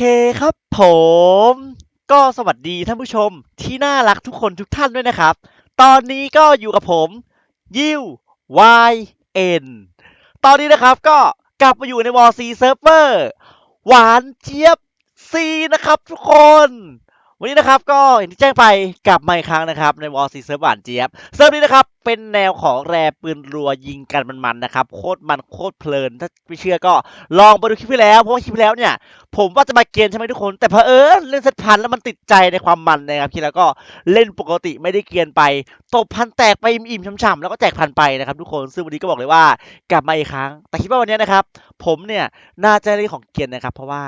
เคครับผม ก็สวัสดีท่านผู้ชมที่น่ารักทุกคนทุกท่านด้วยนะครับ ตอนนี้ก็อยู่กับผมยิว YN ตอนนี้นะครับก็กลับมาอยู่ในวอลซีเซิร์ฟเวอร์หวานเจี๊ยบซีนะครับทุกคน วันนี้นะครับก็อย่างที่แจ้งไปกลับมาอีกครั้งนะครับในวอลซีเซิร์ฟหวานเจี๊ยบเซิร์ฟนี้นะครับ เป็นแนวของแรปืนรัวยิงกันมันๆนะครับโคตรมันโคตรเพลิน ถ้าไม่เชื่อก็ลองไปดูคลิปที่แล้ว เพราะว่าคลิปที่แล้วเนี่ย ผมว่าจะมาเกณฑ์ใช่ไหมทุกคน แต่เพอเออเล่นเซตพันแล้วมันติดใจในความมันนะครับทีแล้วก็เล่นปกติไม่ได้เกณฑ์ไปตบพันแตกไปอิ่มๆช่ำๆแล้วก็แจกพันไปนะครับทุกคนซึ่งวันนี้ก็บอกเลยว่ากลับมาอีกครั้ง แต่คิดว่าวันนี้นะครับผมเนี่ยน่าจะได้ของเกียรตินะครับ เพราะว่า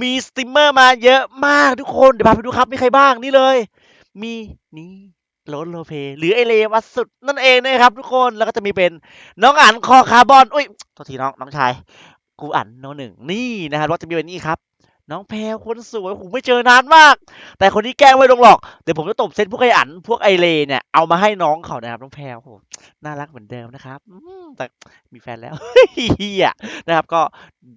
มีสตรีมเมอร์มาเยอะมากทุกคนเดี๋ยวพาไปดูครับมีใครบ้างนี่เลย มีนี่ โรนโลเปหรือไอเลวัสสุดนั่นเองนะครับทุกคนแล้วก็จะมีเป็นน้องอันคอคาร์บอนอุ้ยโทษทีน้องน้องชายกูอันโนหนึ่งนี่นะครับว่าจะมีเป็นนี่ครับ น้องแพรคนสวยผมไม่เจอนานมาก แต่คนที่แกล้งไม่ลงหรอก เดี๋ยวผมจะตบเซตพวกไออันพวกไอเลเนี่ยเอามาให้น้องเขานะครับน้องแพรโหน่ารักเหมือนเดิมนะครับแต่มีแฟนแล้วเฮียนะครับ ก็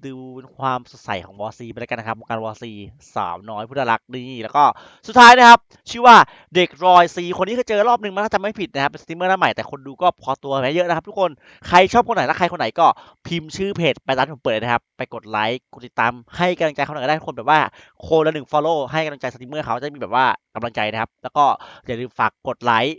ดูความสดใสของวอซีไปแล้วกันนะครับวงการวอซีสาวน้อยผู้น่ารักนี่แล้วก็สุดท้ายนะครับ ชื่อว่าเด็กรอยซีคนนี้เคยเจอรอบหนึ่งมั้งถ้าจำไม่ผิดนะครับเป็นสตรีมเมอร์หน้าใหม่แต่คนดูก็พอตัวแพ้เยอะนะครับ ทุกคนใครชอบคนไหนและใครคนไหนก็พิมพ์ชื่อเพจไปตามที่ผมเปิดนะครับ ไปกดไลค์กดติดตามให้กำลังใจเขาหน่อยก็ได้คนแบบว่าโคนละหนึ่ง follow ให้กำลังใจสตรีมเมอร์เขาจะมีแบบว่ากำลังใจนะครับ แล้วก็อย่าลืมฝากกดไลค์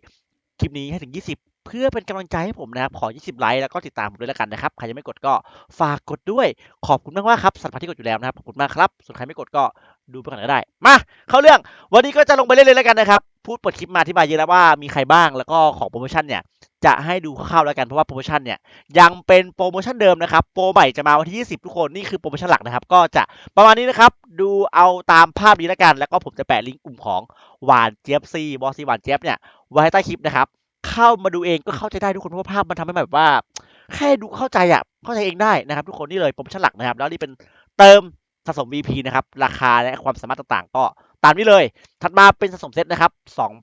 คลิปนี้ให้ถึง 20 เพื่อเป็นกำลังใจให้ผมนะครับ ขอ 20 ไลค์แล้วก็ติดตามผมด้วยแล้วกันนะครับ ใครยังไม่กดก็ฝากกดด้วย ขอบคุณมากมากครับสัตว์พันที่กดอยู่แล้วนะครับ ขอบคุณมากครับ ส่วนใครไม่กดก็ดูไปก่อนก็ได้ มา เข้าเรื่อง วันนี้ก็จะลงไปเล่นเลยแล้วกันนะครับ พูดเปิดคลิปมาที่บายเยอะแล้วว่ามีใครบ้างแล้วก็ของโปรโมชั่นเนี่ยจะให้ดูคร่าวๆแล้วกันเพราะว่าโปรโมชั่นเนี่ยยังเป็นโปรโมชั่นเดิมนะครับโปรใหม่จะมาวันที่ 20 ทุกคนนี่คือโปรโมชั่นหลักนะครับ ก็จะประมาณนี้นะครับ ดูเอาตามภาพนี้แล้วกัน แล้วก็ผมจะแปะลิงก์กลุ่มของหวานเจี๊ยบซีบอสซีหวานเจี๊ยบเนี่ยไว้ใต้คลิปนะครับ เข้ามาดูเองก็เข้าใจได้ทุกคนเพราะว่าภาพมันทำให้แบบว่า แค่ดูเข้าใจอะเข้าใจเองได้นะครับ ทุกคนนี่เลยโปรโมชั่นหลักนะครับ แล้วนี่เป็นเติมสะสม VP นะครับราคาและความสามารถต่างๆ ก็ ตามนี้เลย ถัดมาเป็นสะสมเซตนะครับ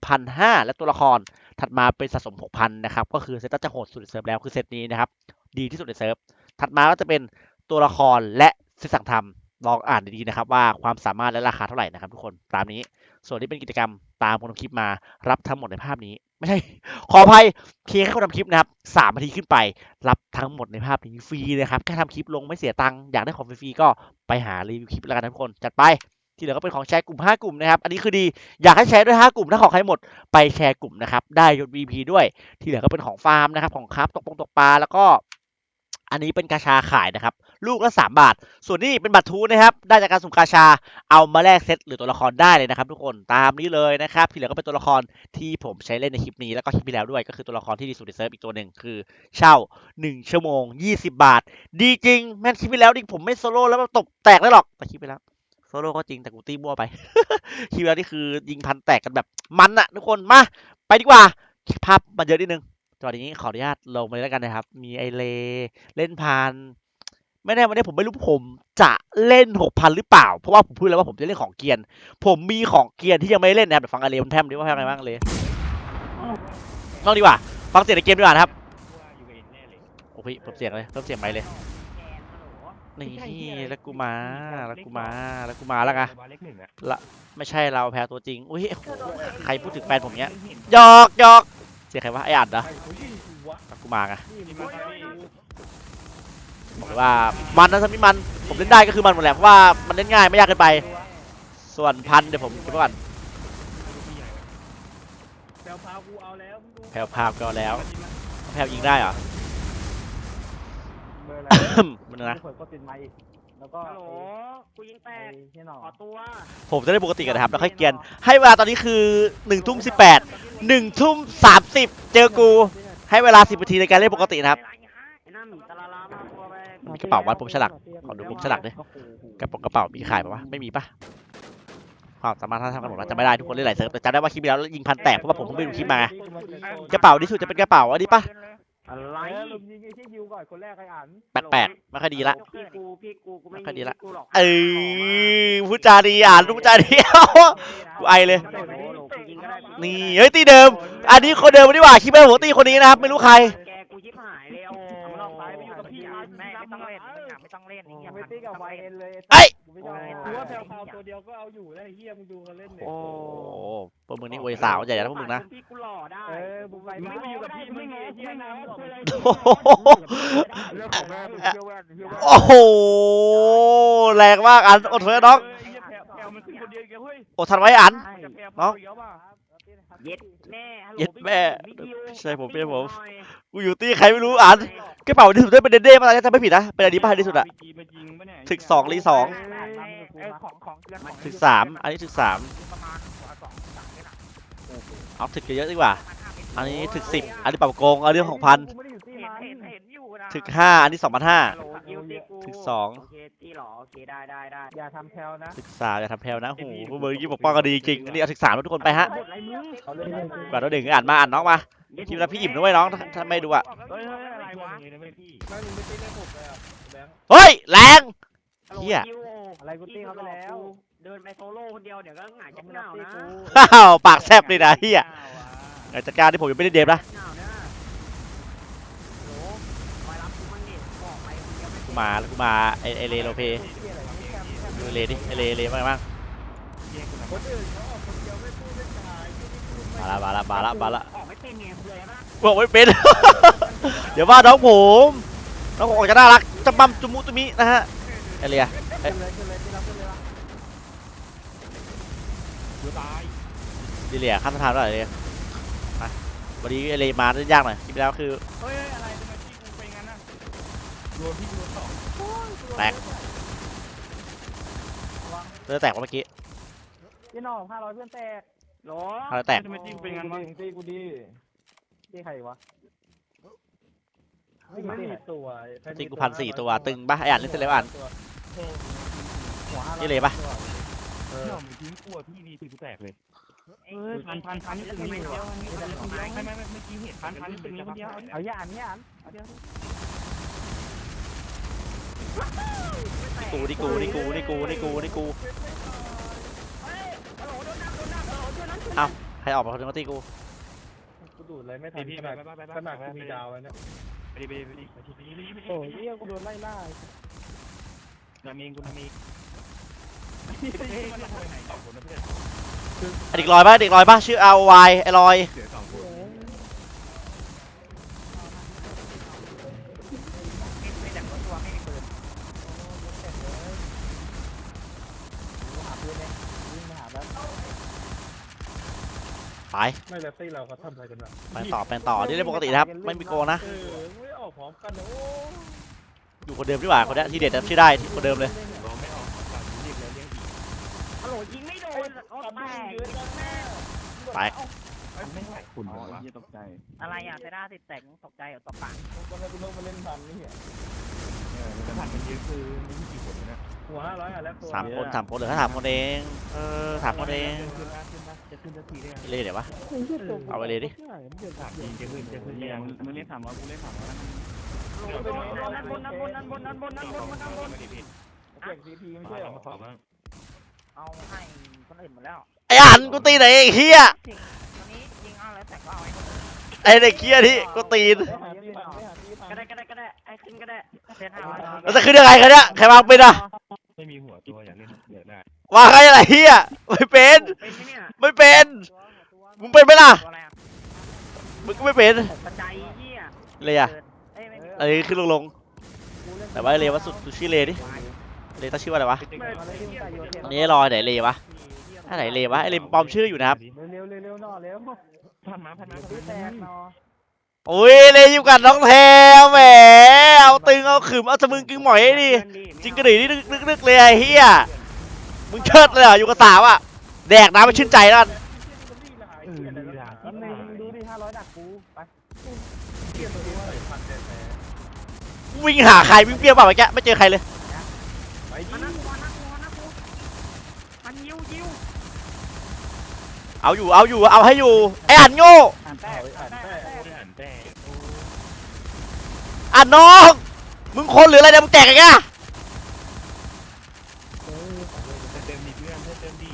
2,005และตัวละคร ถัดมาเป็นสะสม 6,000 นะครับ ก็คือเซตจะโหดสุดในเซิร์ฟแล้วคือเซตนี้นะครับ ดีที่สุดในเซิร์ฟ ถัดมาก็จะเป็นตัวละครและเซตสั่งทำลองอ่านดีๆนะครับ ว่าความสามารถและราคาเท่าไหร่นะครับทุกคน ตามนี้ ส่วนที่เป็นกิจกรรมตามคนทำคลิปมา รับทั้งหมดในภาพนี้ ไม่ใช่ ขออภัย เพียงแค่คนทำคลิปนะครับสามนาทีขึ้นไป รับทั้งหมดในภาพนี้ฟรีนะครับ แค่ทำคลิปลงไม่เสียตังค์ อยากได้ของฟรีๆก็ไปหารีวิวคลิปแล้วกันทุกคน จัดไป ที่เหลือก็เป็นของแชร์กลุ่ม 5 กลุ่มนะครับ อันนี้คือดี อยากให้แชร์ด้วย 5 กลุ่ม ถ้าของใครหมดไปแชร์กลุ่มนะครับ ได้ยศ VP ด้วย ที่เหลือก็เป็นของฟาร์มนะครับ ของครับ ตกปงตกปลา แล้วก็ อันนี้เป็นกาชาขายนะครับ ลูกละ 3 บาท ส่วนนี้เป็นบัตรทูนะครับ ได้จากการสุ่มกาชา เอามาแลกเซตหรือตัวละครได้เลยนะครับ ทุกคน ตามนี้เลยนะครับ ที่เหลือก็เป็นตัวละครที่ผมใช้เล่นในคลิปนี้ แล้วก็คลิปที่แล้วด้วย ก็คือตัวละครที่ดีสุดในเซิร์ฟอีกตัวหนึ่งคือ เช่า 1 ชั่วโมง 20 บาท ดีจริง แม่นคลิปที่แล้วดิผมไม่โซโล่แล้วมันตบแตกได้หรอกแต่คลิปไปแล้ว โซโล่ก็จริงแต่กูตีบัวไปคลิปแล้วนี่คือยิงพันแตกกันแบบมันอะทุกคนมาไปดีกว่าภาพมันเยอะนิดนึงจังหวะนี้ขออนุญาตลงไปเลยแล้วกันนะครับ มีไอเลเล่นพานไม่แน่วันนี้ผมไม่รู้ผมจะเล่นหกพันหรือเปล่า เพราะว่าผมพูดแล้วว่าผมจะเล่นของเกียน ผมมีของเกียนที่ยังไม่เล่นนะครับเดี๋ยวฟังไอเลมันแพมดิว่าแพมอะไรบ้างเลยลองดีกว่า ฟังเสียงในเกมดีกว่านะครับ โอ้พี่เพิ่มเสียงเลยเพิ่มเสียงไหมค์เลย นี่แล้วกูมาแล้วกูมาแล้วกูมาแล้วไงเลขหนึ่งอะละไม่ใช่เราแพ้ตัวจริงอุ้ยโอ้โหใครพูดถึงแฟนผมเนี้ยหยอกหยอกเสียงใครวะไออัดเหรอแล้วกูมาไงนี่มันนี่บอกเลยว่ามันนะถ้าไม่มันผมเล่นได้ก็คือมันหมดแหละเพราะว่ามันเล่นง่ายไม่ยากเกินไป ส่วนพันเดี๋ยวผมเก็บไว้ก่อนแปลวพากูเอาแล้วมึงดูแพลวพาวก็แล้วแพลวยิงได้เหรอเบ อร์อะไรมันนะเปิดก็ติดไมค์อีกแล้วก็ฮัลโหลกูยิงแตไอ้กที่หนอขอตัวผมจะได้ปกติกันนะครับ แล้วค่อยเกียน ให้เวลาตอนนี้คือหนึ่งทุ่มสิบแปดหนึ่งทุ่มสามสิบเจอกู ให้เวลาสิบนาทีในการเล่นปกตินะครับ ไอ้หน้าหมีตะลาลามาตัวแรกมีกระเป๋าวัดผมฉลากขอดูผมฉลากดิ กระเป๋ากระเป๋ามีขายปะวะไม่มีปะความสามารถท่าทางกันหมดว่าจะไม่ได้ทุกคนเล่นหลายเซิร์ฟแต่จำได้ว่าคลิปที่แล้วยิงพันแตกเพราะว่าผมเพิ่งไปดูคลิปมาไงกระเป๋าที่สุดจะเป็นกระเป๋าอันนี้ปะ อะไรไอ้ลุมยิงไอ้ที่ยิวก่อนคนแรกไอ้อันแปลกๆไม่ค่อยดีละ พี่กูพี่กูกูไม่ไม่ค่อยดีละกูหรอกเออพูดจาดีอ่านพูดจาดีกูไอเลย นี่เฮ้ยตีเดิม อันนี้คนเดิมดีกว่าคิดว่าหัวตีคนนี้นะครับ ไม่รู้ใคร แกกูชิบหายแล้วมึงลองไปไปอยู่กับพี่แม่ไม่ต้องเล่นมึงอะไม่ ต้องเล่นไอ้เหี้ยไม่ตีกับไวเอ็นเลยเอ้ย กูไม่ชอบตัวแพลวพาวตัวเดียวก็เอาอยู่แล้วไอ้เหี้ยมึงดูเขาเล่นเนี่ยโอ้โอ้พวกมึงนี่อวยสาวใหญ่นะพวกมึงนะพี่กูหล่อได้เออมึงไปมึงไม่อยู่กับพี่มึงไงเหี้ยนะเรื่องของแม่มึงเชื่อว่าเชื่อว่าโอ้โห แรงมากอันอดทนนะน้องเฮ้ยแพลวแพลวมันขึ้นคนเดียวอีกแล้วเฮ้ย อดทันไว้อันจะแพลวน้องเดียวป่ะ เย็ดแม่ฮัลโหลเย็ดแม่พี่ดิวใช่ผมเป็นผม หน่อยกูอยู่ตี้ใครไม่รู้อันกระเป๋าที่สุดด้วยเป็นเดนเด้มาแล้วจะไม่ผิดนะเป็นอันนี้ป่ะอันนี้สุดอะมีมายิงปะเนี่ยถึกสองรีสอง เอ้ยของของเรื่องของถึกสามอันนี้ถึกสามประมาณสองสามเนี่ยนะเอาถึกเยอะๆดีกว่า อันนี้ถึกสิบอันนี้ปรับโกงอันนี้ของพันกูไม่ได้อยู่ที่เห็นมัน เห็นเห็นอยู่นะ ถึกห้าอันนี้สองพันห้า ฮัลโหลยิวตีกูถึกสอง โอเคตีหรอโอเคได้ได้ได้อย่าทำแพลวนะถึกสามอย่าทำแพลวนะโอ้โหพวกมึงยี่ปกป้องกันดีจริงอันนี้เอาถึกสามแล้วทุกคนไปฮะหมดไรมึงเขาเล่นเล่นก่อนเราดึงอ่านมาอ่านน้องมาคลิปแล้วพี่อิ่มด้วยน้องถ้าถ้าไม่ดูอะเฮ้ยเฮ้ยอะไรวะไม่มึงไม่ตีได้หกเลยอะแบงค์เฮ้ยแรงฮัลโหลเหี้ยยิวอะไรกูตีเขาไปแล้วเดินไปโซโล่คนเดียวเดี๋ยวก็หงายจากเหงานะอ้าวปากแซบเลยนะเฮียไอ้จัดการที่ผมยังไม่ได้เดมนะเหงานะโหลคอยรับกูมั่งดิบอกไปคนเดียวไม่กูมาแล้วกูมาไอไอเลโลเพดูเลดิไอเลเลมากบ้างคนอื่นเขาออกคนเดียวไม่พูดไม่จายที่นี่พูดไม่มาละมาละมาละมาละออกไม่เป็นไงเลยนะบอกไม่เป็น เดี๋ยวว่าน้องผมน้องผมออกจะน่ารักจะบัมจุมุตุมินะฮะไอเลียขึ้นเลยขึ้นเลยที่เราขึ้นเลยวะดีเลียข้ามสะพานด้วยเลยมาวันนี้ไอเลมาเล่นยากหน่อยคลิปแล้วคือเฮ้ยอะไรทำไมพี่กูไปงั้นน่ะโดนพี่โดนสองแตกเลือดแตกเมื่อกี้ พี่น้องห้าร้อยเพื่อนแตกโหลเลือดแตก ทำไมพี่กูไปงั้นวะตีกูดีตีใครวะไม่มีตัวจริงกูพันสี่ตัวตึงปะไออ่านเล่นเสร็จแล้วอ่านนี่เลยปะ เออเดี๋ยวมึงทิ้งกลัวพี่ดีตีกูแตกเลยเอ้ยพันพันพันนี่ตึงนี้คนเดียวไม่ไม่ไม่เมื่อกี้เห็นพันพันนี่ตึงนี้คนเดียวเอาย่านย่านเอาเดี๋ยว นี่กูนี่กูนี่กูนี่กูนี่กูนี่กูใครออกมาคนนึงมาตีกูกูดูดอะไรไม่ทัไปนพี่ขไปนาดไปไปไปขนาดกูมีดาวแล้วเนี่ยไปไปไปไปไปไปโอ้ยเนี่ยกูโดนไล่ล่านามีกูนามีเฮ้ยมันทำไมสองคนนะเพื่อนไอเด็กลอยปะเด็กลอยปะชื่อ L Y ไอลอย เสือสองคน ไม่แต่ก็ตัวไม่มีปืน กูหาเพื่อนเนี่ยวิ่งมาหาแล้ว ไปไม่แล้วตีเราเขาทำอะไรกันวะไปต่อเป็นต่อนี่เล่นปกตินะครับ ไม่มีโกงนะ เออไม่ออกพร้อมกันนะโอ้อยู่คนเดิมดีกว่าคนเนี้ยที่เด็ดนะชื่อได้ที่คนเดิมเลยร้องไม่ออกก่อนเรียกแล้วเรียกอีกฮัลโหลยิงไม่โดนเขาแตกไปไม่ไหวคุณวะตกใจ อะไรอะเซด้าติดแตกตกใจเหรอตบปากก็เลยกูลงมาเล่นพันนี่เออแล้วผัดมันเยอะคือมีกี่คนนะหัวห้าร้อยอะแล้วตัวสามคนสามคนเหลือแค่สามคนเองเออสามคนเองขึ้นมาขึ้นมาจะขึ้นสักทีได้ยังเลยเดี๋ยววะ เอาไปเลยดิสามทีจะขึ้นจะขึ้นยังมึงเล่นสามร้อยกูเล่นสามร้อยนั่นบนนั่นบนนั่นบนนั่นบนนั่นบนนั่นบนเก็บซีพีไม่ไม่ใช่ใช่หรหรออขอบ้างเอาให้คนอื่นหมดแล้วไออันกูตีไหนไอ้เฮียตอนนี้ยิงเอาแล้วแตกก็เอาไอ้ไอเด็กเฮียที่กูตีน หาที่พันหาที่พันก็ได้ก็ได้ก็ได้ไอ้ขึ้นก็ได้เซนห้าร้อยแล้วจะขึ้นยังไงกันเนี่ยใครวางเป็นอะไม่มีหัวตัวอยากเล่นเดือดได้วางไงอะไรเฮียไม่เป็น เป็นไหมเนี่ยไม่เป็น มึงเป็นไหมล่ะ ตัวอะไรอะมึงก็ไม่เป็นปัจจัยเหี้ยเลยอะเอ้ยไม่มีเอ้ยขึ้นลงลงแต่ว่าไอ้เลวะสุดสุดชื่อเลดิเลตั้งชื่อว่าอะไรวะอะไรที่มึงใส่โยเทอันนี้รอยไหนเลวะถ้าไหนเลวะไอเลปลอมชื่ออยู่นะครับเร็วเร็วเร็วหน่อเร็วพันมาพันมาตีแตกหน่อ โอ้ยเลอยู่กับน้องแทวแหมเอาตึงเอาขืมเอาสมึงกึ่งหมอยไอ้ดิจริงกระดิ่งนี่นึกนึกนึกเลยไอ้เฮียมึงเชิดเลยเหรออยู่กับสาวอะแดกน้ำมันชื่นใจแล้วกันเออลีลาอันนึงดูดิห้าร้อยดักกูไปวิ่งหาใครวิ่งเปรี้ยวเปล่าเมื่อกี้ไม่เจอใครเลยไปดิมานั่งกูมานั่งกูมานั่งกูมันยิวยิวเอาอยู่เอาอยู่เอาให้อยู่ไออันโง่อ่านแตกอ่านแตกหันแต่ อะน้อง มึงคนหรืออะไรเนี่ยมึงแตกไงอะเต็มดีเพื่อนเต็มดี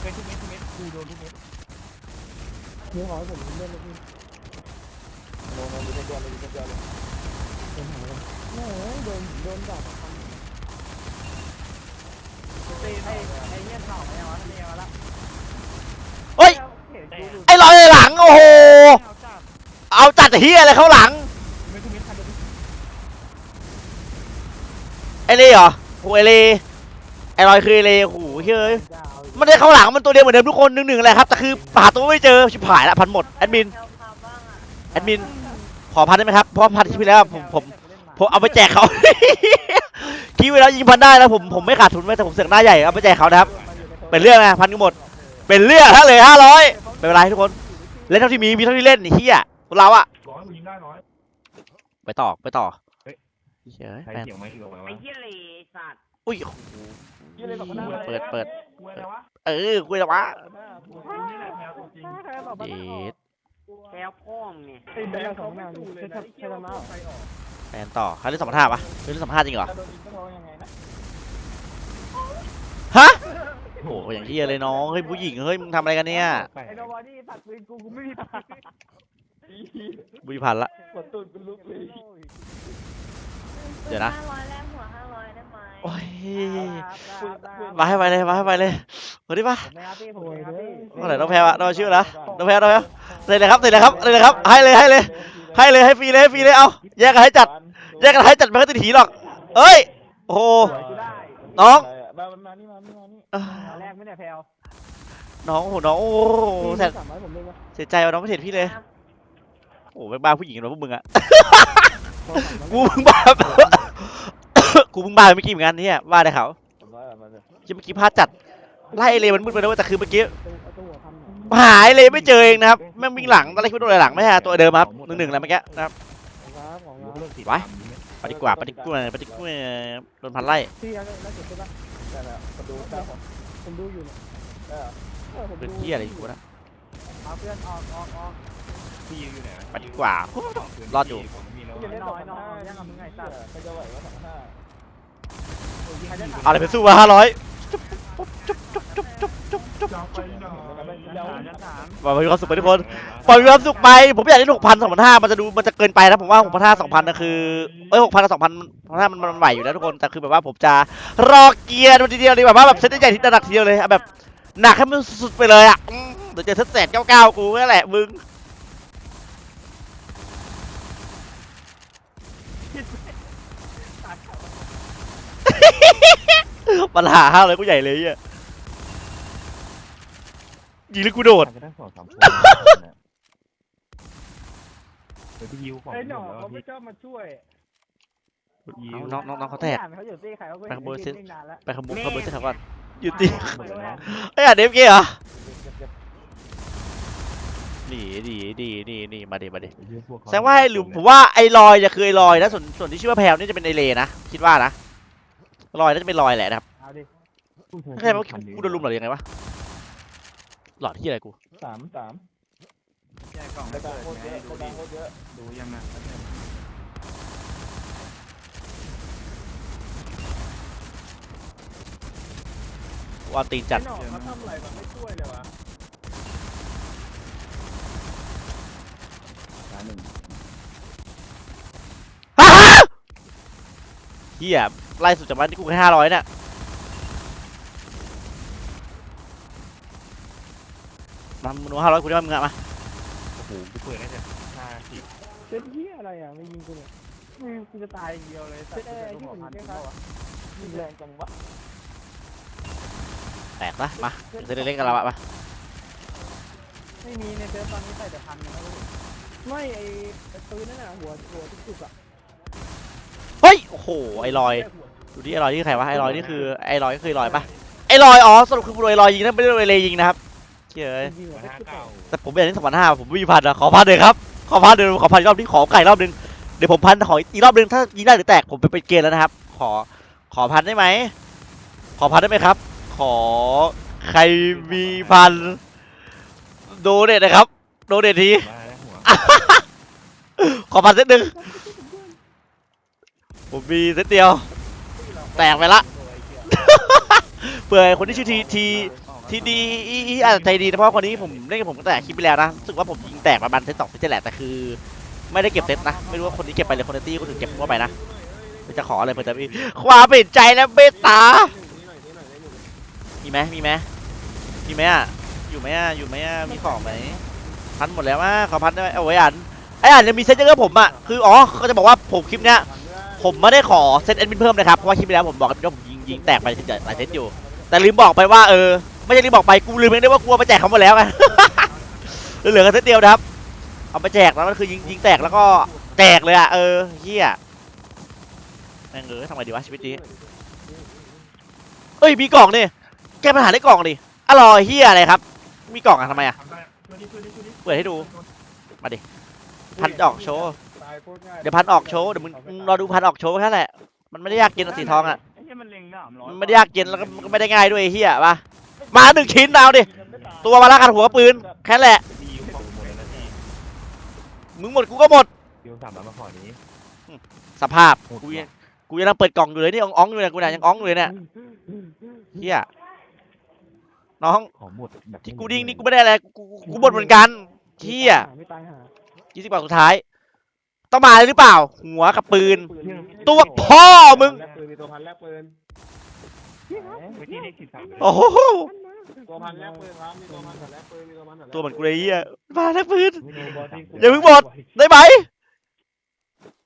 เฮ้ยทุกเม็ดทุกเม็ดกูโดนทุกเม็ดนิ้วหอยผมเล่นเลยพี่โดนโดนดูกันเดียวเลยดูกันเดียวเลยโดนหายโอ้ยโดนโดนดับตีไอ้ไอ้เนี่ยเข่าไอ้ยังวะเนี่ยมาละเฮ้ยไอ้ เอาจับเอาจัดเฮียอะไรเข้าหลังไม่คุณมิ้นทันดูดิไอเล่เหรอโอ้ไอเล่ไอลอยคือไอเล่โอ้โหเฮ้ยจะเอามันได้เข้าหลังมันตัวเดียวเหมือนเดิมทุกคนหนึ่งหนึ่งแหละครับแต่คือหาตัวไม่เจอชิบหายละพันหมดแอดมินแอดมินขอพันได้ไหมครับเพราะพันที่พี่แล้วผมผมผมเอาไปแจกเขาคิดไว้แล้วยิงพันได้แล้วผมผมไม่ขาดทุนไว้แต่ผมเสือกหน้าใหญ่เอาไปแจกเขานะครับเป็นเรื่องนะพันก็หมด เป็นเรื่องถ้าเลยห้าร้อยไม่เป็นไรทุกคนเล่นเท่าที่มีมีเท่าที่เล่นไอ้เฮีย พวกเราอะร้อยกูยิงได้ร้อยไปต่อไปต่อเฮ้ยเฮ้ยใครแม่งเสียงไม่เสียงไหมวะไอ้เหี้ยเหล่สัตว์อุ้ยยี่เลยบอกว่าเปิดเปิดกลัวอะไรวะเออคุยแล้ววะนี่แหละแมวตัวจริงเย็ดแก้วพ่องเนี่ยไอ้แบงค์เขาไม่ดูเลยนะใช่ไหมใครออกแฟนต่อเขาเล่นสัมภาษณ์ปะเล่นสัมภาษณ์จริงเหรอจะโดนยิงต้องร้องยังไงนะฮะโอ้โหอย่างที่เลยน้องเฮ้ยผู้หญิงเฮ้ยมึงทำอะไรกันเนี่ยแปลกไอ้นวานี่ตัดปืนกูกูไม่มีตัด บุยพันละปวดตูดเป็นลุกเลยเดี๋ยวนะ ห้าร้อยแลกหัวห้าร้อยได้ไหมโอ้ยมามาให้ไปเลยมาให้ไปเลยมาดิปะ ผมไม่อาร์ตี้ผมไม่อาร์ตี้เมื่อไหร่น้องแพรวะน้องชื่ออะไรนะน้องแพรน้องแพรเลยเลยครับเลยเลยครับเลยเลยครับให้เลยให้เลย ให้เลยให้ฟรีเลยให้ฟรีเลยเอาแยกกันให้จัดแยกกันให้จัดไม่ก็ติดหีหรอก เอ้ยโอ้โหกูได้น้อง มามานี่มานี่มานี่เอ้ยตอนแรกไม่ได้แพลวน้องโอ้โหน้องโอ้โหแสนสามร้อยผมเลยนะเสียใจว่ะน้องไม่เห็นพี่เลยโอ้ โหแม่งบ้าผู้หญิงเหรอพวกมึงอะ กูเพิ่งบ้า กูเพิ่งบ้าไปเมื่อกี้เหมือนกันเนี่ยบ้าได้เขาสามร้อยมาเลยยังเมื่อกี้พลาดจัดไล่เลยมันมืดไปนะเว้ยแต่คือเมื่อกี้เอาตัวหัวพันหายเลยไม่เจอเองนะครับแม่งวิ่งหลังตอนแรกคิดว่าโดนอะไรหลังไม่ใช่ตัวเดิมครับหนึ่งหนึ่งอะไรเมื่อกี้นะครับ ครับของยกเราเลิกติดไว้ ปฏิกว่าปฏิกว่าปฏิกว่าโดนพันไล่ที่แล้วแล้วสุดใช่ปะได้แล้วผมดูได้ผมผมดูอยู่เนี่ยได้เหรอเออผมเป็นดูที่อะไรอยู่วะนะเอาเพื่อนออกออกออก ที่ยืนอยู่ไหนปฏิกว่า รอดอยู่ ผมมีแล้วอย่าเล่นสองพันห้ายังกับมึงไงสัตว์ใครจะไหววะสองพันห้าใครจะถามเอาอะไรไปสู้วะห้าร้อยเดี๋ยวจะถามมามีความสุขไปทุกคนปล่อยมีความสุขไป ผมไม่อยากได้หกพันสองพันห้ามันจะดูมันจะเกินไปนะผมว่าหกพันห้าสองพันนะคือเอ้ยหกพันกับสองพันห้ามันมันไหวอยู่นะทุกคนแต่คือแบบว่าผมจะรอเกียร์มันทีเดียวเลยแบบว่าแบบเซตใหญ่ที่หนักทีเดียวเลยเอาแบบหนักให้มันสุดๆไปเลยอะอืมเดี๋ยวเจอเซตแสนเก้าเก้ากูนั่นแหละมึง ปัญหาห้าเลยกูใหญ่เลยอะยิงแล้วกูโดดจะได้สองสามคนเดี๋ยวพี่ยิวของไอ้หนอแล้วเขาไม่พี่ชอบมาช่วยยิวน้องน้องน้องเขาแตก เขาอยู่ที่ใครเขาไปขโมยเซ็ตนานแล้วไปขโมยขโมยเส้นเขาก่อนหยุดดิเหมือนน้องไอ้ยอ่านเดฟเกเหรอดีดีดีดีดีมาดิมาดิไอ้เหี้ยพวกเขแสดงว่าไอ้หลุมผมว่าไอ้ลอยจะคือไอ้ลอยนะส่วนส่วนที่ชื่อว่าแพลวนี่จะเป็นไอเลนะคิดว่านะ ลอยน่าจะเป็นลอยแหละนะครับเอาดิไม่ใช่ว่ากูโดนลุมหรอยังไงวะหลอดที่อะไรกูสามสามแยกกล่องกไม่ระเปิดาษดโคตรไงเยอะกดูระดิดาษโคตรเยอะดูยังอะวอนตีนจัดไอ้หนอเขาทำอะไรแบบไม่ช่วยเลยวะขาหนึ่ง ฮ่าฮ่าเฮียไล่สุดจากบ้านที่กูแค่ห้าร้อยเนี่ยมามึงดูห้าร้อยกูได้ว่ามึงอะมาโอ้โหกูเปิดได้แต่ห้าสิบเซ็ตเหี้ยอะไรอะไม่ยิงกูเนี่ยอืมกูจะตายอย่างเดียวเลยเซ็ตอะไรที่ผมแค่ครับยิงแรงจังวะแตกปะมาจะได้เล่นกันแล้วอะมาไม่มีในเซิร์ฟตอนนี้ใส่แต่พันนะลูกไม่ไอ้ไอ้ปืนนั่นน่ะหัวหัวทุกจุกอะ เฮ้ย โอ้โห ไอ้ลอย ดูดิไอ้ลอยนี่คือใครวะ ไอ้ลอยนี่คือ ไอ้ลอยก็คือไอ้ลอยปะไอ้ลอย อ๋อ สรุปคือโดยลอยยิงนะไม่ได้โดยเลยิงนะครับเจ้ยยิงหัวห้าทุกจุกเก้าแต่ผมอยากได้สองพันห้าผมไม่มีพันอะขอพันเลยครับ ขอพันเดี๋ยวขอพันอีกรอบนี้ขอไก่รอบนึง เดี๋ยวผมพันขออีกรอบนึงถ้ายิงได้หรือแตกผมไปเป็นเกณฑ์แล้วนะครับ ขอ ขอพันได้ไหม ขอพันได้ไหมครับ ขอใครมีพันโดเด็ดนะครับ โดเด็ดทีมาแล้วหัวขอพันเซตหนึ่ง ผมมีเซตเดียว แตกไปละ เผื่อคนที่ชื่อทีทีทีดีอีอีอาจจะใจดีนะเพราะคนนี้ผมเล่นกับผมตั้งแต่คลิปไปแล้วนะรู้สึกว่าผมยิงแตกประมาณเซตสองเซตแหละแต่คือ ไม่ได้เก็บเซตนะ ไม่รู้ว่าคนนี้เก็บไปหรือคนในตี้คนอื่นเก็บเข้าไปนะเดี๋ยวจะขออะไรเพื่อจะมีความเป็นใจและเมตตา มีไหมมีไหมมีไหมอะอยู่ไหมอะอยู่ไหมอะมีของไหมพันหมดแล้วอะขอพันได้ไหมเอาไว้อ่านไอ้อ่านยังมีเซตเยอะกว่าผมอะคืออ๋อเขาจะบอกว่าผมคลิปเนี้ย ผมไม่ได้ขอเซตแอดมินเพิ่มนะครับเพราะว่าคลิปที่แล้วผมบอกกันว่าผมยิงยิงแตกไปหลายเซตอยู่ แต่ลืมบอกไปว่าเออไม่ใช่ลืมบอกไปกูลืมเองด้ว่ากลัวไปแจกเขาหมดแล้วไงเหลือกันเซตเดียวนะครับเอาไปแจกแล้วมันคือยิงยิงแตกแล้วก็แตกเลยอะเออเฮียแม่งเออทำไงดีวะชีวิตนี้เอ้ยมีกล่องนี่แก้ปัญหาได้กล่องดิอร่อยเฮียอะไรครับ มีกล่องอะทำไมอะเปิดให้ดูมาดิพันออกโชว์ ตายโคตรง่ายเดี๋ยวพันออกโชว์เดี๋ยวมึงมึงรอดูพันออกโชว์แค่นั้นแหละมันไม่ได้ยากเย็นอะสีทองอะไอ้เหี้ยมันเล็งหน้ามร้อยมันไม่ได้ยากเย็นแล้วก็มันก็ไม่ได้ง่ายด้วยไอ้เฮียปะมาหนึ่งชิ้นเอาดิตัวมาละกันหัวปืนแค่นั้นแหละดีอยู่ของหมดแล้วนะพี่มึงหมดกูก็หมดดิวสามร้อยมาขอนี้สภาพกูยังกูยังนั่งเปิดกล่องอยู่เลยนี่อ่องๆอยู่เลยกูเนี่ยยังอ่องอยู่เลยเนี่ยเฮียน้องขอหมดแบบที่กูดิ้งนี่กูไม่ได้อะไรกูกูกูหมดเหมือนกันเฮียไม่ตายหายี่สิบบาทสุดท้าย ต้องมาเลยหรือเปล่า หัวกับปืน ตัวพ่อมึง แลกปืนมีตัวพันแลกปืนไปที่เลขสิบสามโอ้โหตัวพันแลกปืนครับมีตัวพันแลกปืนมีตัวพันตัวเหมือนกูเลยเฮียมาแล้วปืนออย่าเพิ่งหมด ได้ไหม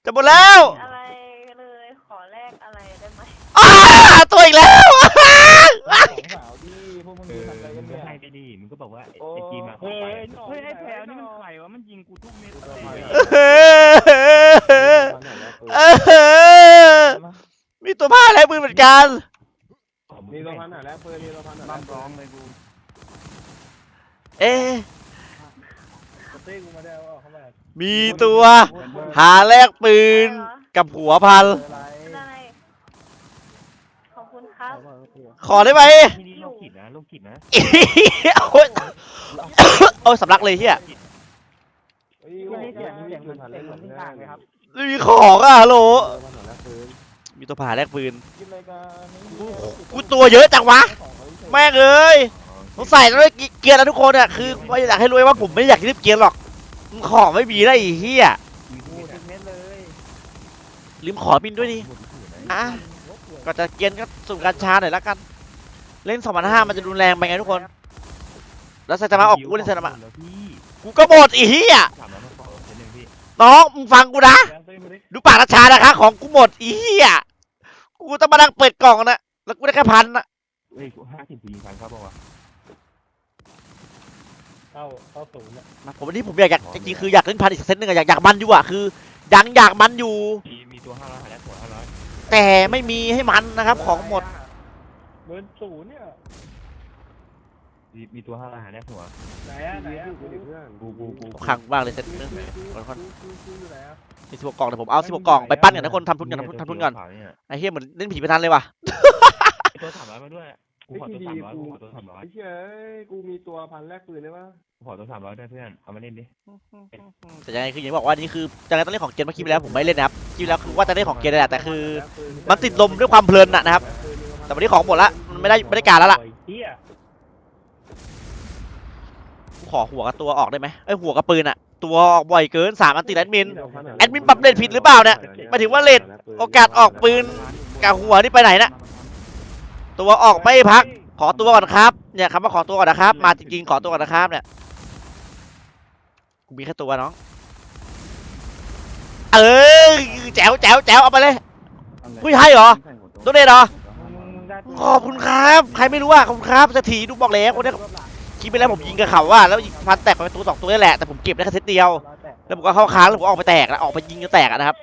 จะหมดแล้วอะไรเลยขอแลกอะไรได้ไหมอ้าตัวอีกแล้ว สาวดีพวกมึงเออทำอะไรกันมึงเนี่ยก็ให้ไปดิมึงก็บอกว่าไอ้ไอ้จีมาขอไปเฮ้ยไอ้แพลวนี่มันใครวะมันยิงกูทุกเม็ดเลยเออมีตัวผ้าอะไรปืนเหมือนกันมีตัวพันหาแลกปืนมีตัวพันหาแลบ้ากปืร้อนงเลยกูเอ๊ะเต้กูมาได้ว่าเขามามีตัวหาแลกปืนอะไรวะกับหัวพัน อะไรไม่ได้ขอบคุณครับข อได้ไหมที่นี่โรคจิตนะโรคจิตนะโอ้ยโอ้ยสำลักเลยเฮียเฮ้ยเสียงเสียงมันเสียงมันต่างเลยครับไม่มีของอะฮัลโหลตัวพันหาแลกปืนมีตัวผ่าแลกปืนกินรายการกูตัวเยอะจังวะ แม่งเอ้ยสงสัยแล้วด้วยเกียร์แล้วทุกคนเนี่ยคือไม่อยากให้รู้ว่าผมไม่อยากรีบเกียร์หรอกมึงของไม่มีแล้วไอ้เหี้ยกูทุกเม็ดเลยลืมขอบินด้วยดิอะก็จะเกียร์ก็สุ่มการชาหน่อยละกัน เล่นสองพันห้ามันจะรุนแรงไปไงทุกคน แล้วไซตามะออกกูเล่นไซตามะแล้วพี่กูก็หมดไอ้เหี้ยสามร้อยมาขอเซตหนึ่งพี่น้องมึงฟังกูนะดูปากราชานะคะ ของกูหมดไอ้เหี้ยกูต้องมานั่งเปิดกล่องนะแล้วกูได้แค่พันนะเฮ้ยกูห้าสิบกูยิงพันครับบอกว่าเข้าเข้าศูนย์เนี่ยมาผมวันนี้ผมอยากอยากจริงๆคืออยากเล่นพันอีกสักเซตหนึ่งอะอยากอยากมันอยู่อะคือยังอยากมันอยู่ มีมีตัวห้าร้อยหาแลกหัวห้าร้อยแต่ไม่มีให้มันนะครับของหมด เบอร์ศูนย์เนี่ย มีมีตัวห้าร้อยหาแลกหัว ไหนอะไหนอะกูดิเพื่อนกูกูกูขังบ้างเลยเซตนึงคนคนอยู่ไหนอะมีสิบหกกล่องเดี๋ยวผมเอาสิบหกกล่องไปปั้นกันทุกคนทำทุนกันทำทุนทำทุนก่อนเนี่ยไอ้เหี้ยเหมือนเล่นผีประธานเลยว่ะตัวสามร้อยมาด้วยกูขอตัวสามร้อยกูขอตัวสามร้อยไอ้เหี้ยกูมีตัวพันแลกปืนได้ปะกูขอตัวสามร้อยด้วยเพื่อนเอามาเล่นดิแต่ยังไงคืออย่างที่บอกว่านี่คือยังไงต้องเล่นของเกมเมื่อกี้ไปแล้วผมไม่เล่นนะครับคลิปแล้วคือว่าจะเล่นของเกมนั่นแหละแต่คือ มันติดลมด้วยความเพลินน่ะนะครับ แต่วันนี้ของหมดละมันไม่ได้ไม่ได้การแล้วล่ะเหี้ยกูขอหัวกับตัวออกได้ไหมไอ้ยหัวกับปืนอะตัวออกบ่อยเกินสามอันติดแอดมิน แอดมินปรับเลทผิดหรือเปล่าเนี่ยหมายถึงว่าเลทโอกาสออกปืนกับหัวนี่ไปไหนนะตัวออกไม่พัก ขอตัวก่อนครับเนี่ยคำว่าขอตัวก่อนนะครับ มาจริงๆขอตัวก่อนนะครับเนี่ยกูมีแค่ตัวน้อง เออแจ๋วแจ๋วแจ๋วเอาไปเลย ผู้ชายเหรอตัวเด็ดเหรอ ขอบคุณครับ ใครไม่รู้อะขอบคุณครับสถีดูบอกแล้วคนนี้คิดไปแล้วผมยิงกับเขาว่าแล้วยิงพันแตกไปตัวสองตัวนี่แหละแต่ผมเก็บได้แค่เซตเดียวแล้วผมก็เข้าค้างแล้วผมออกไปแตกแล้วออกไปยิงก็แตกอะนะครับ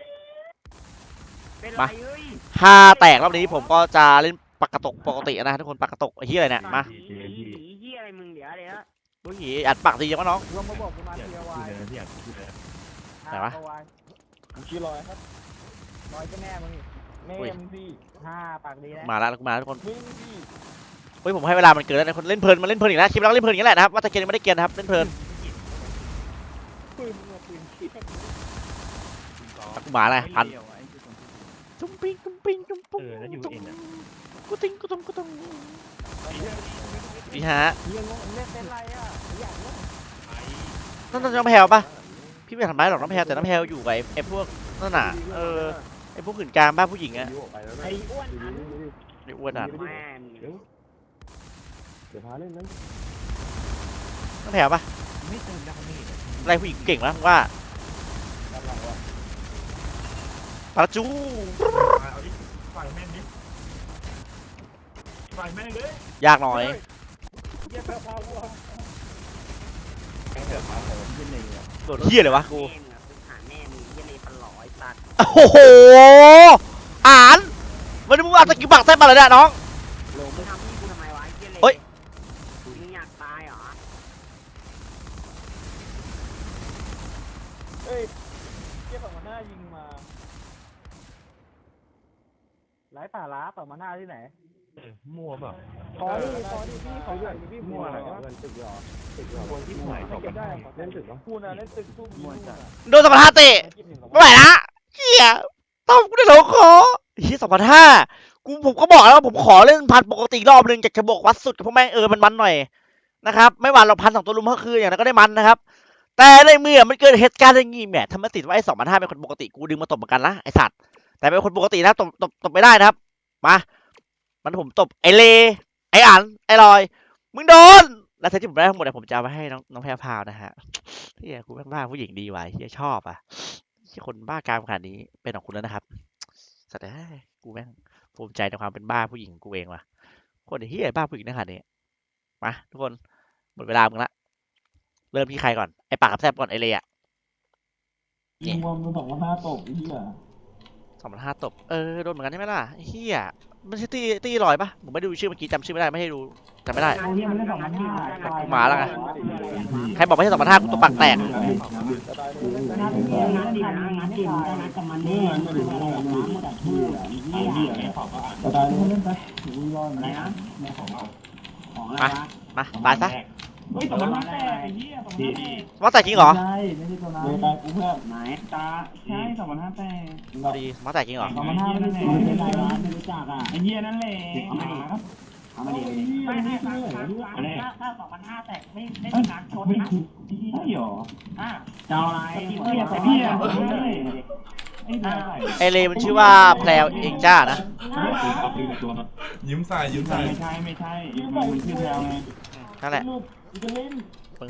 เป็นมาไรเอ้ยถ้าแตกรอบนี้ผมก็จะเล่นปากกระตกปกตินะทุกคนปากกระตกไอ้เหี้ยอะไรเนี่ยมาอีเหี้ยอะไรมึงเดี๋ยวเดี๋ยวโอ้ยอัดปากดีจังวะน้องรวมมาบอกกูมาเทียวายคือเลยพี่อยากคือเลยไหนวะกูชื่อลอยครับลอยก็แม่มึงแม่อุ้ยมึงสิ ห้าปากดีนะมาแล้วมาแล้วทุกคนมึงสิเฮ้ยผมให้เวลามันเกินแล้วนะคนเล่นเพลินมาเล่นเพลินอีกแล้วคลิปแล้วก็เล่นเพลินอย่างนี้แหละนะครับว่าตะเกียนไม่ได้เกียนนะครับเล่นเพลินปืนมึงอะปืนคิดตักกูหมาอะไรพันตุ้มปิ้งตุ้มปิ้งตุ้มปุ้งเออแล้วอยู่ตุ้มเอ็นอะกูติ้งกูตุ้มกูตุ้มนี่ฮะเฮียงงเล่นเป็นไรอะอยากเล่นนั่นน้องแพลวปะพี่ไม่ทำร้ายหรอกน้องแพลวแต่น้องแพลวอยู่กับไอ้ไอ้พวกนั่นน่ะเออ ไอ้พวกหื่นกามบ้าผู้หญิงอะออกไปแล้วนะไอ้อ้วนอันไอ้อ้วนอะแม่งดี๋ยวพาเล่นนั้นต้องแถวปะไม่เติมดาเมจอะไรผู้หญิงเก่งนะมึงว่าด้านหลังว่ะปาจูเอาดิไฟแม่งดิไฟแม่งเลยยากหน่อยเยี่ยมแพ้พาวัวโดดเฮียเลยวะกู โอ้โหอ่านวันนี้มึงเอาตะกี้บักแซ่บมาเลยเนี่ยน้องลงมึงทำพี่กูทำไมวะไอ้เยี่ยเลยเฮ้ย มึงอยากตายเหรอเอ้ยเยี่ยฝั่งมาหน้ายิงมาไร้ป่าล้าฝั่งมาหน้าที่ไหน มั่วเปล่าขอดิขอดิพี่ขอดิพี่มั่วอะไรวะเล่นตึกหรอตึกหรอคนที่หน่วยสองพันห้าเล่นตึกเหรอพูดนะเล่นตึกสู้มั่วจ้ะโดนสมรรถเตะไม่ไหวละ เฮียต้องกูได้หลงคอเฮียสองพันห้ากูผมก็บอกแล้วว่าผมขอเล่นพันปกติรอบนึงจากจะบอกวัดสุดกับพวกแม่งเออมันมันหน่อยนะครับ ไม่หวานเราพันสองตัวลุมก็คืออย่างนั้นก็ได้มันนะครับ แต่ในเมื่อมันเกิดเหตุการณ์อย่างงี้แหมถ้ามันติดว่าไอ้สองพันห้าเป็นคนปกติกูดึงมาตบเหมือนกันนะไอสัตว์แต่เป็นคนปกตินะตบตบตบไม่ได้นะครับมามันผมตบไอเลไออันไอลอย มึงโดนแล้วที่ผมได้ทั้งหมดเนี่ยผมจะเอาไปให้น้องน้องแพรวพาวนะฮะเฮียกูแม่งบ้าผู้หญิงดีว่ะเฮียชอบอะ เฮียคนบ้ากามขนาดนี้เป็นของคุณแล้วนะครับสัตว์เอ้ยกูแม่งภูมิใจในความเป็นบ้าผู้หญิงกูเองว่ะคนเฮียบ้าผู้หญิงขนาดนี้มาทุกคนหมดเวลามึงละเริ่มที่ใครก่อนไอปากกับแซบก่อนไอเลอะยิงวอมมือสองมาหน้าตกเหี้ยส องพันห้าตบ เออ โดนเหมือนกันใช่ไหมล่ะเฮียมันใช่ตีตีลอยปะผมไม่ได้ดูชื่อเมื่อกี้จำชื่อไม่ได้ไม่ให้ดูจำไม่ได้โอ้ยมันเล่นสองพันห้ากูมาแล้วไง ใครบอกไม่ใช่สองพันห้ากูตัวปากแตกมามาตายซะ เฮ้ยสองพันห้าแต่เหี้ยสองพันห้าแต่ว่าแต่จริงเหรอใช่ไม่ใช่ตัวนั้นเลยตายกูเพื่อนไหนตาใช่สองพันห้าแต่พอดีมาแต่จริงเหรอสองพันห้าไม่ได้ไม่ได้ร้านไม่รู้จักอะไอ้เหี้ยนั่นแหละเอามาดิเอามาดิไม่ไม่ไม่อะไรถ้าสองพันห้าแต่ไม่ไม่มีการชนนะใช่หรออะเจ้าอะไรเหี้ยแต่เหี้ยไอ้เหี้ยไอเลมันชื่อว่าแพลวเองจ้านะยิ้มใส่ยิ้มใส่ไม่ใช่ไม่ใช่มันชื่อแพลวไงนั่นแหละ มึง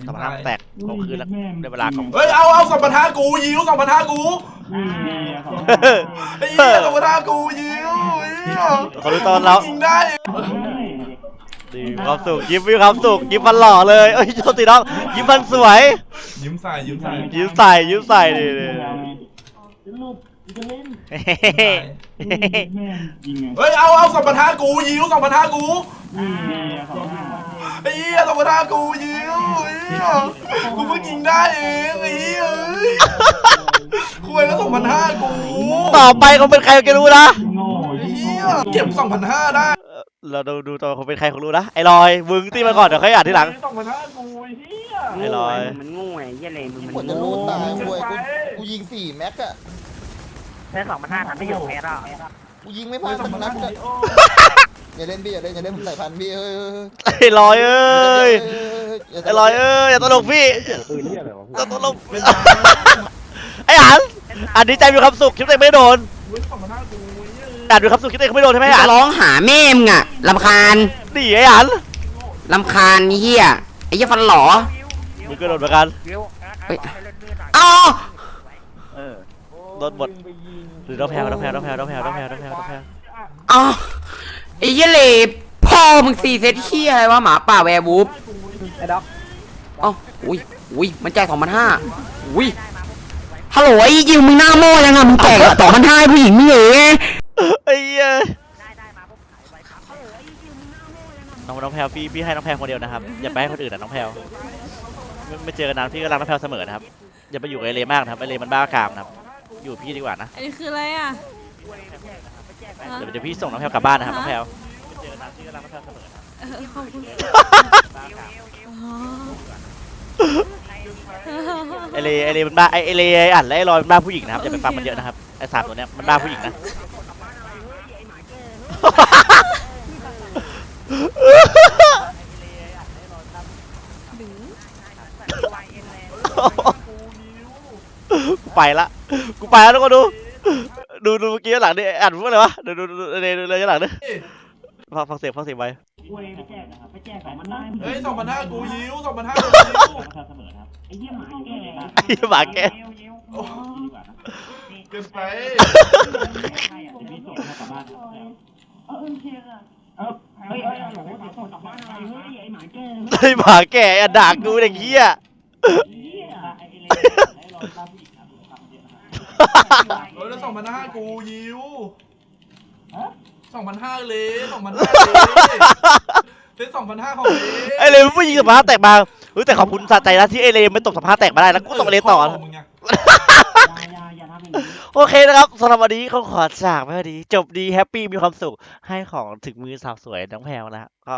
สองพันห้าแตกเอาคืนแล้วได้เวลากล่องเฮ้ยเอาเอาสองพันห้ากูยิวสองพันห้ากูไอ้เหี้ยสองพันห้ากูยิวไอ้เหี้ยเขาดูตอนแล้วยิงได้ดีมีความสุขยิ้มมีความสุขยิ้มมันหล่อเลยเอ้ยโทษทีน้องยิ้มมันสวย ยิ้มใส่ยิ้มใส่ยิ้มใส่ยิ้มใส่ดิดิลูกจะเล่นเฮ้ยแม่ยิงไงเฮ้ยเอาเอาสองพันห้ากูยิวสองพันห้ากูนี่สองพันห้า ไอ้เหี้ยสองพันห้ากูยิวไอ้เหี้ยกูเพิ่งยิงได้เองไอ้เหี้ยเอ้ยคุยแล้วสองพันห้ากูต่อไปเขาเป็นใครก็รู้นะโง่ไอ้เหี้ยเก็บสองพันห้าได้เราดูดูต่อเขาเป็นใครเขารู้นะไอ้ลอยมึงตีมาก่อนเดี๋ยวค่อยอ่านทีหลังสองพันห้ากูเฮียไอ้ลอยมึงมันโง่ไอ้เยี่ยเลยมึงมันกว่าจะโง่รู้ตายเว้ยกูกูยิงสี่แม็กอะแค่สองพันห้าทำไม่อยู่แพ้หรอกูยิงไม่พลาดสักนัดอะ อย่าเล่นพี่อย่าเล่นอย่าเล่นสายพันธุ์พี่เฮ้ยไอ้ลอยเอ้ยไอ้ลอยเอ้ยอย่าตลกพี่ปืนเฮียอะไรวะอย่าตลกไอ้อันอันดีใจมีความสุขคิดว่าตัวเองไม่โดนอันมีความสุขคิดว่าตัวเองไม่โดนใช่ไหมอันร้องหาแม่มึงอะลำคาญนี่ไอ้อันลำคาญเฮียไอ้เหี้ยฟันหลอมึงก็โดนเหมือนกันเฮ้ยอ้าวโดนหมดหรือน้องแพรวน้องแพรวน้องแพรวน้องแพรวน้องแพรวน้องแพรวน้องแพรวอ้าว ไอ้เหี้ยเลยพ่อมึงสี่เซตเฮียอะไรวะหมาป่าแวร์วูฟไอ้ด็อกเอ้าอุ้ยอุ้ยมันจ่ายสองพันห้าอุ้ยฮัลโหลไอ้ยิวมึงหน้าโม่ยังอะมึงแจกสองพันห้าผู้หญิงมึงเหรอไอ้เหี้ยน้องน้องแพรวพี่พี่ให้น้องแพรวคนเดียวนะครับอย่าไปให้คนอื่นนะน้องแพรวไม่ไม่เจอกันนานพี่ก็รักน้องแพรวเสมอนะครับอย่าไปอยู่กับไอเลมากนะครับไอเลมันบ้ากามนะครับอยู่กับพี่ดีกว่านะอันนี้คืออะไรอะฮะ เดี๋ยวเดี๋ยวพี่ส่งน้องแพรวกลับบ้านนะครับน้องแพรวไม่เจอกันนานพี่ก็รักน้องแพรวเสมอนะเออขอบคุณอ๋อไอเลไอเลมันบ้าไอไอเลไออัดและไอลอยมันบ้าผู้หญิงนะครับอย่าไปฟังมันเยอะนะครับไอสามตัวเนี้ยมันบ้าผู้หญิงนะดึงกูไปละ กูไปแล้วทุกคนดู ดูดูเมื่อกี้ข้างหลังดิอ่านพูดอะไรวะดูดูดูดูดูเลยข้างหลังดิฟังฟังเสียงฟังเสียงไปกล้วยไปแจกนะครับไปแจกสองพันห้าเฮ้ยสองพันห้ากูยิวสองพันห้ากูยิวเสมอครับไอ้เหี้ยหมาแก่ไอ้เหี้ยหมาแก่โอ้ดีกว่านะเกินไปใครอะจะมีส่งให้กลับบ้านเออเชียร์อะเออเฮ้ยเฮ้ยโหเดี๋ยวส่งกลับบ้านอะไรเฮ้ยไอ้หมาแก่ไอ้หมาแก่อะด่ากูอย่างเงี้ย เออแล้วสองพันห้ากูยิวฮะสองพันห้าเลยสองพันห้าเลยเป็นสองพันห้าของเลยไอเลมผู้ยิงสภาพแตกมาเฮ้ยแต่ขอบคุณสะใจนะที่ไอเลมไม่ตกสภาพแตกมาได้แล้วกูตกเลต่อของมึงไงอย่าอย่าทำอย่างนี้โอเคนะครับสำหรับวันนี้เขาขอจากไปวันนี้ จบดีแฮปปี้มีความสุขให้ของถึงมือสาวสวยน้องแพลวนะฮะก็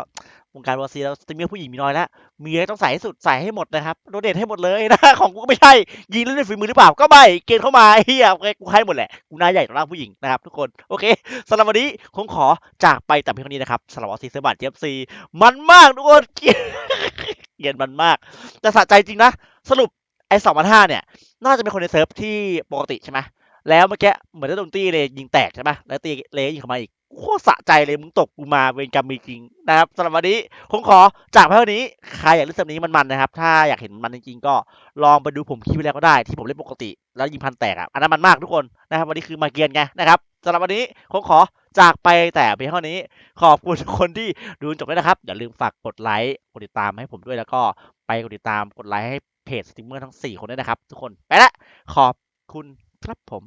วงการวอซีแล้วสตรีมเมอร์ผู้หญิงมีน้อยแล้วมีอะไรต้องใส่ให้สุดใส่ให้หมดนะครับโดเดทให้หมดเลยนะของกูก็ไม่ใช่ยิงเล่นด้วยฝีมือหรือเปล่าก็ไม่เกณฑ์เข้ามาเฮียโอเคกูให้หมดแหละกูหน้าใหญ่ต่อหน้าผู้หญิงนะครับทุกคนโอเคสำหรับวันนี้คงขอจากไปแต่เพียงเท่านี้นะครับสำหรับวอซีเซอร์บัตเจฟซีมันมากทุกคนเกียเกลียดมันมากแต่สะใจจริงนะ สรุปไอ้สองพันห้าเนี่ย น่าจะเป็นคนในเซิร์ฟที่ปกติใช่ไหม แล้วเมื่อกี้เหมือนได้โดนตีเลยยิงแตกใช่ปะแล้วตีเลยยิงเข้ามาอีกโคตรสะใจเลยมึงตกกูมาเวรกรรมมีจริงนะครับสำหรับวันนี้ผมขอจากเท่านี้ใครอยากเล่นเซิร์ฟนี้มันๆนะครับ ถ้าอยากเห็นมันจริงๆก็ลองไปดูผมคลิปแล้วก็ได้ที่ผมเล่นปกติ แล้วยิงพันแตกอะอันนั้นมันมากทุกคนนะครับ วันนี้คือมาเกียนไงนะครับสำหรับวันนี้ผมขอจากไปแต่เพียงเท่านี้ ขอบคุณทุกคนที่ดูจนจบด้วยนะครับ อย่าลืมฝากกดไลค์กดติดตามให้ผมด้วยแล้วก็ไปกดติดตามกดไลค์ให้เพจสตรีมเมอร์ทั้งสี่คนด้วยนะครับ ทุกคนไปละขอบคุณ ครับผม